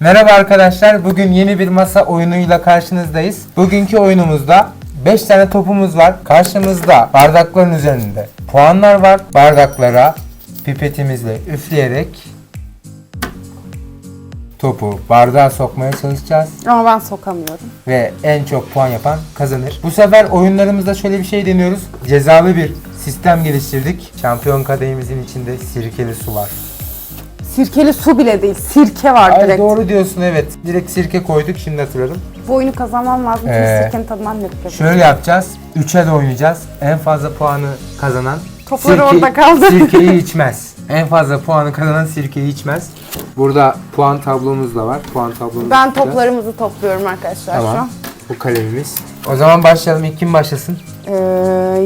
Merhaba arkadaşlar. Bugün yeni bir masa oyunuyla karşınızdayız. Bugünkü oyunumuzda 5 tane topumuz var. Karşımızda bardakların üzerinde puanlar var. Bardaklara pipetimizle üfleyerek topu bardağa sokmaya çalışacağız Ama ben sokamıyorum. ve en çok puan yapan kazanır. Bu sefer oyunlarımızda şöyle bir şey deniyoruz. Cezalı bir sistem geliştirdik. Şampiyon kadehimizin içinde sirkeli su var. Sirkeli su bile değil, sirke var Ay direkt. doğru diyorsun evet. Direkt sirke koyduk şimdi hatırladım. Bu oyunu kazanmam lazım çünkü Ee, sirkenin tadından nefret ediyorum. Şöyle yapacağız. 3'e de oynayacağız. En fazla puanı kazanan Topları orada kaldı. Sirkeyi içmez. En fazla puanı kazanan sirkeyi içmez. Burada puan tablomuz da var. Puan tablomuz Ben da- toplarımızı topluyorum arkadaşlar şu Tamam. an. Bu kalemimiz. O zaman başlayalım. İlk kim başlasın? Ee,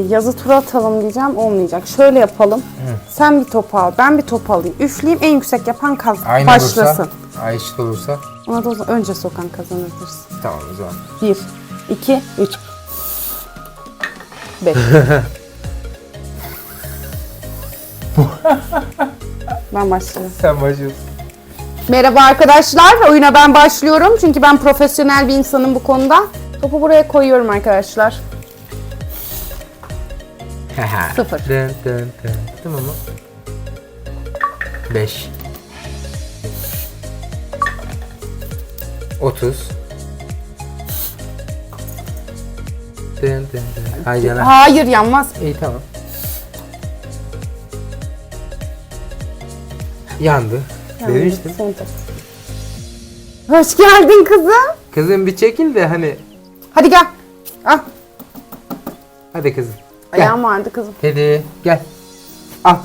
yazı tura atalım diyeceğim, olmayacak. Şöyle yapalım. Sen bir top al, ben bir top alayım. Üfleyeyim, en yüksek yapan kaz Aynı başlasın. olursa, eşit olursa. Ona da o zaman önce sokan kazanır diyorsun. Tamam o zaman. 1, 2, 3. 5. ben başlıyorum. Sen başlıyorsun. Merhaba arkadaşlar. Oyuna ben başlıyorum. Çünkü ben profesyonel bir insanım bu konuda. Topu buraya koyuyorum arkadaşlar. Sıfır. Dın dın dın. Tamam mı? 5 30 Dın dın dın. Hay yana. Hayır yanmaz. İyi tamam. Yandı. Demiştim. Son top. Hoş geldin kızım. Kızım bir çekil de hani. Hadi gel. Ah, Hadi kızım. Gel. ayağım vardı kızım. Hadi gel. Al.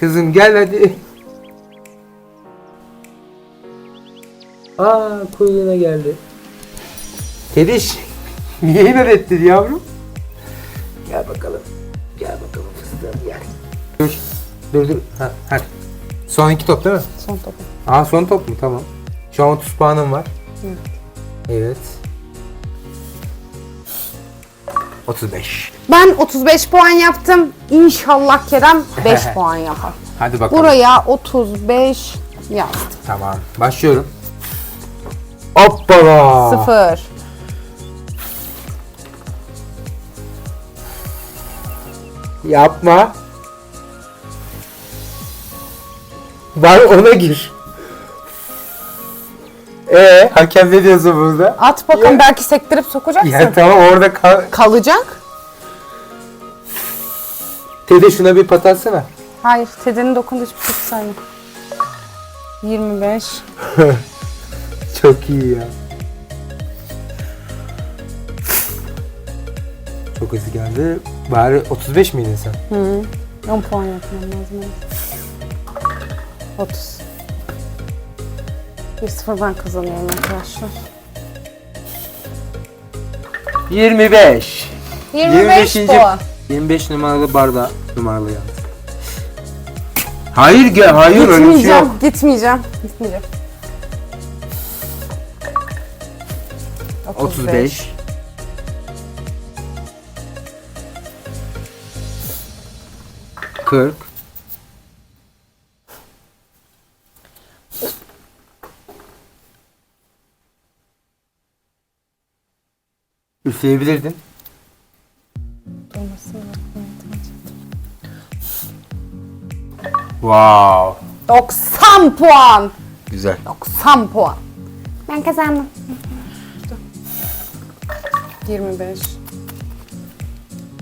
Kızım gel hadi. Aa kuyruğuna geldi. Kediş. Niye inat ettin yavrum? Gel bakalım. Gel bakalım fıstığım gel. Dur. Dur dur. Ha, hadi. Son iki top değil mi? Son topu. Aa son top mu? Tamam. Şu an 30 puanım var. Evet. 35. Ben 35 puan yaptım. İnşallah Kerem 5 puan yapar. Hadi bakalım. Buraya 35 yazdım. Tamam. Başlıyorum. Hoppala. 0. Yapma. Bari ona gir. Ee, hakem ne diyorsun burada? At bakalım Ya. belki sektirip sokacaksın. Ya tamam orada kal. Kalacak. Tede şuna bir pat atsana. Hayır, Ted'in dokunduğu hiçbir şey sayma. 25. Çok iyi ya. Çok hızlı geldi. Bari 35 miydin sen? 10 puan yapmam lazım. evet. 30. 1-0 ben kazanıyorum arkadaşlar. 25. 25 puan. 25 numaralı barda numaralı yalnız. Hayır gel hayır öyle bir şey Gitmeyeceğim, yok. gitmeyeceğim, gitmeyeceğim. 35. Kırk. Üfleyebilirdin. Durmasın, Wow. 90 puan. Güzel. 90 puan. Ben kazandım. 25.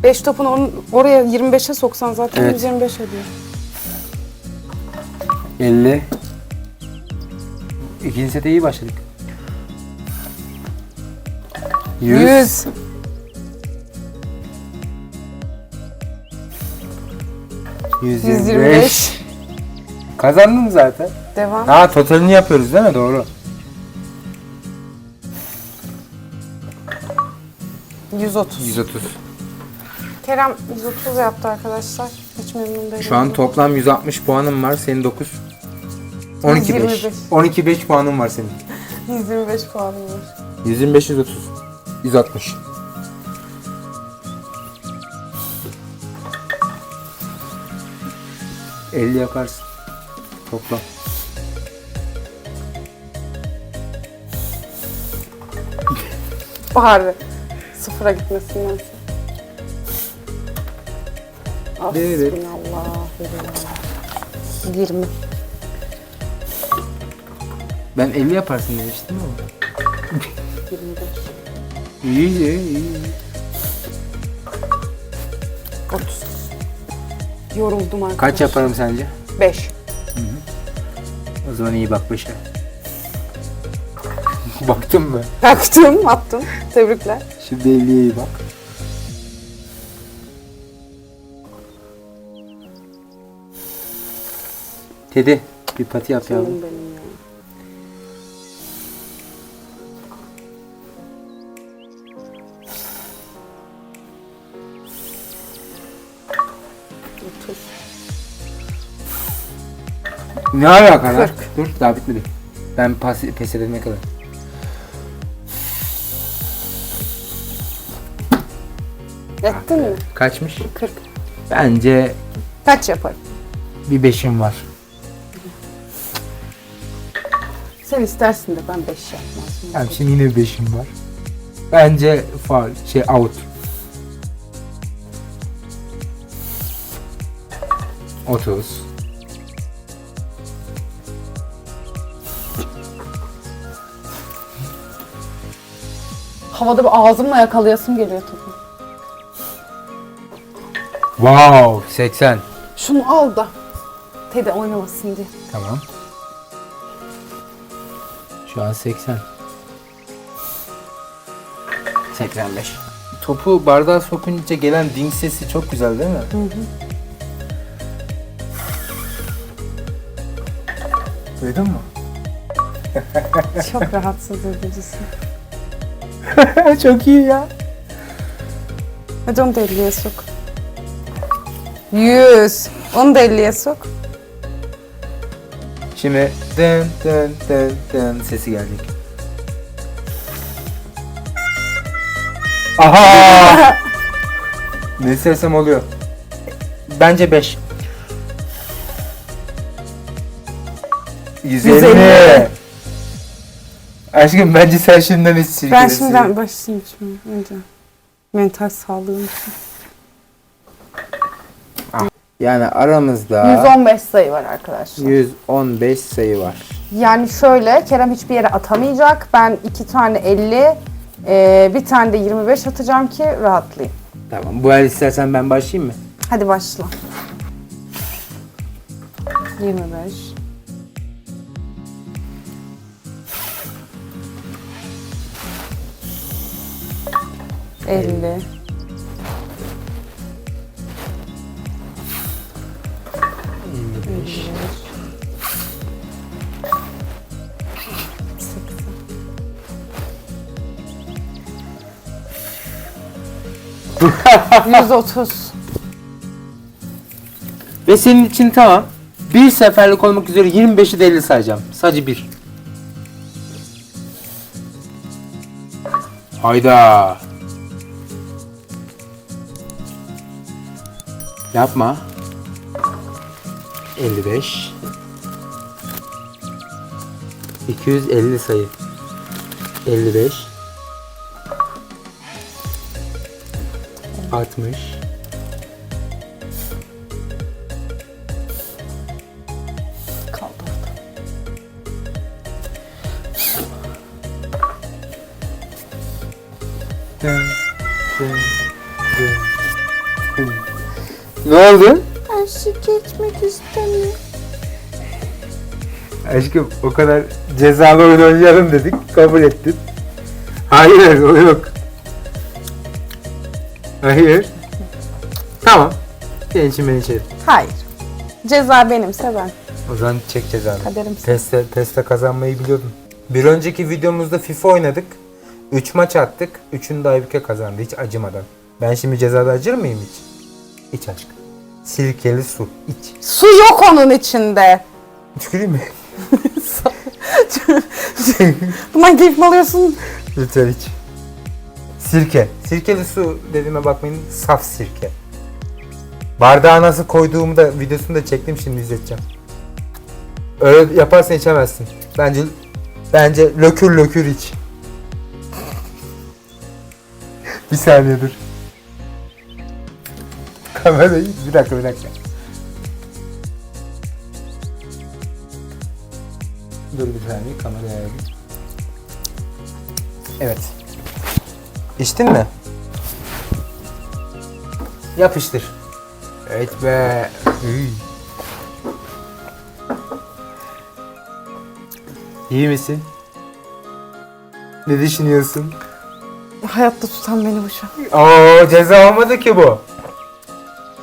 5 topun or- oraya 25'e soksan zaten Evet. 125 ediyor. 50. İkinci sete iyi başladık. 100. 100. 125. Kazandın zaten. Devam. Ha totalini yapıyoruz değil mi? Doğru. 130. 130. Kerem 130 yaptı arkadaşlar. Hiç memnun değilim. Şu an toplam 160 puanım var. Senin 9. 12 5. 125. 12 5 puanım var senin. 125 puanım var. 125 130. 160. Elli yakarsın. Toplam. Bari sıfıra gitmesindense. Evet. Allah. 20. Ben 50 yaparsın demiştim ama. 25. İyi iyi iyi. 30. Yoruldum arkadaşlar. Kaç yaparım sence? 5. O zaman iyi bak 5'e. Baktın mı? Baktım, attım. Tebrikler. Şimdi 50'ye iyi bak. Tedi bir pati yap yavrum. Canım benim ya. Ne alaka lan? Dur daha bitmedi. Ben pas, pes edene kadar. Ettin mi? Kaçmış? 40. Bence Kaç yaparım? bir beşim var. Sen istersin de ben 5 yapmazdım. Tamam şimdi yine bir beşim var. Bence faul, şey out. Otuz. Havada bir ağzımla yakalayasım geliyor topu. Wow 80. Şunu al da. Teddy oynamasın diye. Tamam. Şu an 80. 85. Topu bardağa sokunca gelen ding sesi çok güzel değil mi? Hı hı. Duydun mu? Çok rahatsız edicisin. çok iyi ya. Hadi onu da 50'ye sok. 100. Onu da 50'ye sok. Şimdi dın dın dın dın sesi gelecek. Aha! ne istersem oluyor. Bence 5. 150. 150. Aşkım bence sen şimdiden hiç Ben sirkelesin. şimdiden başlayayım şimdi. Önce. Mental sağlığım için. Yani aramızda 115 sayı var arkadaşlar. 115 sayı var. Yani şöyle Kerem hiçbir yere atamayacak. Ben iki tane 50, e, bir tane de 25 atacağım ki rahatlayayım. Tamam. Bu el istersen ben başlayayım mı? Hadi başla. 25. Elli. Elli beş. Seksen. Yüz otuz. Ve senin için tamam. Bir seferlik olmak üzere 25'i de 50 sayacağım. Sadece bir. Hayda. Yapma. 55. 250 sayı. 55. 60. Kaldı. Dın, dın, dın, dın. Ne oldu? Şu geçmek istemiyorum. Aşkım o kadar cezalı oyun oynayalım dedik. Kabul ettin. Hayır o yok. Hayır. Tamam. Senin için ben içerim. Hayır. Ceza benimse ben. O zaman çek cezanı. Kaderim sen. Teste, teste kazanmayı biliyordum. Bir önceki videomuzda FIFA oynadık. 3 maç attık. 3'ünü de Aybüke kazandı hiç acımadan. Ben şimdi cezada acır mıyım hiç? İç aşkım. Sirkeli su. iç. Su yok onun içinde. Tüküreyim mi? Bundan keyif mi alıyorsun? Lütfen iç. Sirke. Sirkeli su dediğime bakmayın. Saf sirke. Bardağa nasıl koyduğumu da videosunu da çektim şimdi izleteceğim. Öyle yaparsan içemezsin. Bence bence lökür lökür iç. Bir saniye dur. Kamerayı bir dakika bir dakika. Dur bir saniye kameraya ayarlayayım. Evet. İçtin mi? Yapıştır. Evet be. Üy. İyi misin? Ne düşünüyorsun? Hayatta tutan beni bu şu an. Oo ceza olmadı ki bu.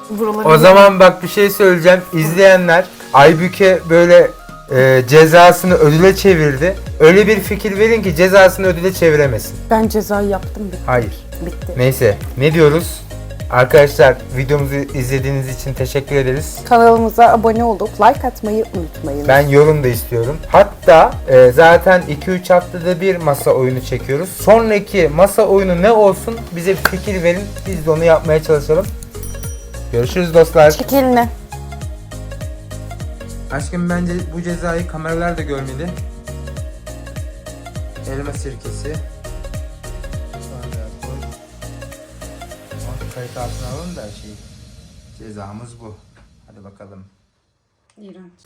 Buraları O zaman bak bir şey söyleyeceğim. İzleyenler Aybüke böyle e, cezasını ödüle çevirdi. Öyle bir fikir verin ki cezasını ödüle çeviremesin. Ben cezayı yaptım bitti. Hayır. bitti. Neyse ne diyoruz? Arkadaşlar videomuzu izlediğiniz için teşekkür ederiz. Kanalımıza abone olup like atmayı unutmayın. Ben yorum da istiyorum. Hatta e, zaten 2-3 haftada bir masa oyunu çekiyoruz. Sonraki masa oyunu ne olsun bize bir fikir verin. Biz de onu yapmaya çalışalım. Görüşürüz dostlar. Çek elini. Aşkım bence bu cezayı kameralar da görmeli. Elma sirkesi. Şöyle koy. Onu kayıt altına alalım da şey. Cezamız bu. Hadi bakalım. İğrenç.